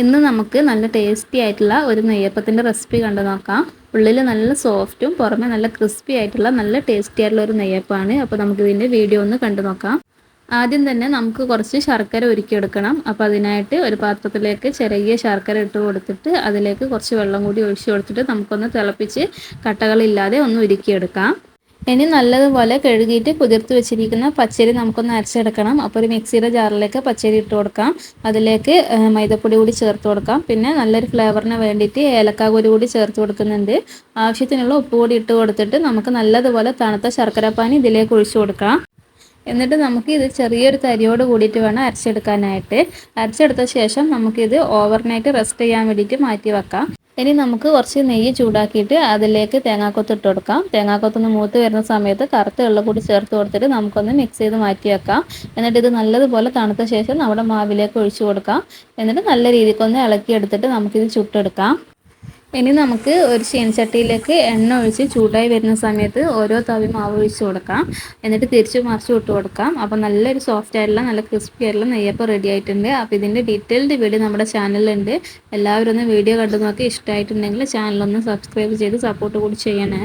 ഇന്ന് നമുക്ക് നല്ല ടേസ്റ്റി ആയിട്ടുള്ള ഒരു നെയ്യപ്പത്തിന്റെ റെസിപ്പി കണ്ടു നോക്കാം. ഉള്ളിൽ നല്ല സോഫ്റ്റും പുറമെ നല്ല ക്രിസ്പി ആയിട്ടുള്ള നല്ല ടേസ്റ്റി ആയിട്ടുള്ള ഒരു നെയ്യപ്പാണ്. അപ്പോൾ നമുക്ക് ഇതിന്റെ വീഡിയോ ഒന്ന് കണ്ടു നോക്കാം. ആദ്യം തന്നെ നമുക്ക് കുറച്ച് ശർക്കര ഉരുക്കിയെടുക്കണം. അപ്പോൾ അതിനായിട്ട് ഒരു പാത്രത്തിലേക്ക് ചെറിയ ശർക്കര ഇട്ട് കൊടുത്തിട്ട് അതിലേക്ക് കുറച്ച് വെള്ളം കൂടി ഒഴിച്ചു കൊടുത്തിട്ട് നമുക്കൊന്ന് തിളപ്പിച്ച് കട്ടകളില്ലാതെ ഒന്ന് ഉരുക്കിയെടുക്കാം. ഇനി നല്ലതുപോലെ കഴുകിയിട്ട് കുതിർത്ത് വെച്ചിരിക്കുന്ന പച്ചരി നമുക്കൊന്ന് അരച്ചെടുക്കണം. അപ്പോൾ ഒരു മിക്സിയുടെ ജാറിലേക്ക് പച്ചരി ഇട്ട് കൊടുക്കാം. അതിലേക്ക് മൈദപ്പൊടി കൂടി ചേർത്ത് കൊടുക്കാം. പിന്നെ നല്ലൊരു ഫ്ലേവറിന് വേണ്ടിയിട്ട് ഏലക്കാകുരി കൂടി ചേർത്ത് കൊടുക്കുന്നുണ്ട്. ആവശ്യത്തിനുള്ള ഉപ്പ് കൂടി ഇട്ട് കൊടുത്തിട്ട് നമുക്ക് നല്ലതുപോലെ തണുത്ത ശർക്കരപ്പാനി ഇതിലേക്ക് ഒഴിച്ചു കൊടുക്കാം. എന്നിട്ട് നമുക്ക് ഇത് ചെറിയൊരു തരിയോട് കൂടിയിട്ട് വേണം അരച്ചെടുക്കാനായിട്ട്. അരച്ചെടുത്ത ശേഷം നമുക്കിത് ഓവർനൈറ്റ് റെസ്റ്റ് ചെയ്യാൻ വേണ്ടിയിട്ട് മാറ്റി വെക്കാം. ഇനി നമുക്ക് കുറച്ച് നെയ്യ് ചൂടാക്കിയിട്ട് അതിലേക്ക് തേങ്ങാക്കൊത്ത് ഇട്ട് കൊടുക്കാം. തേങ്ങാക്കൊത്തൊന്ന് മൂത്ത് വരുന്ന സമയത്ത് കറുത്ത വെള്ളം കൂടി ചേർത്ത് കൊടുത്തിട്ട് നമുക്കൊന്ന് മിക്സ് ചെയ്ത് മാറ്റി വെക്കാം. എന്നിട്ട് ഇത് നല്ലതുപോലെ തണുത്ത ശേഷം നമ്മുടെ മാവിലേക്ക് ഒഴിച്ചു കൊടുക്കാം. എന്നിട്ട് നല്ല രീതിക്കൊന്ന് ഇളക്കിയെടുത്തിട്ട് നമുക്കിത് ചുട്ടെടുക്കാം. ഇനി നമുക്ക് ഒരു ചീനച്ചട്ടിയിലേക്ക് എണ്ണ ഒഴിച്ച് ചൂടായി വരുന്ന സമയത്ത് ഓരോ തവി മാവ് ഒഴിച്ച് കൊടുക്കാം. എന്നിട്ട് തിരിച്ച് മറിച്ച് വിട്ട് കൊടുക്കാം. അപ്പോൾ നല്ലൊരു സോഫ്റ്റ് ആയിട്ടുള്ള നല്ല ക്രിസ്പി ആയിട്ടുള്ള നെയ്യപ്പം റെഡി ആയിട്ടുണ്ട്. അപ്പോൾ ഇതിന്റെ ഡീറ്റെയിൽഡ് വീഡിയോ നമ്മുടെ ചാനലിലുണ്ട് എല്ലാവരും ഒന്ന് വീഡിയോ കണ്ടു നോക്കി ഇഷ്ടമായിട്ടുണ്ടെങ്കിൽ ചാനലൊന്ന് സബ്സ്ക്രൈബ് ചെയ്ത് സപ്പോർട്ട് കൂടി ചെയ്യണേ.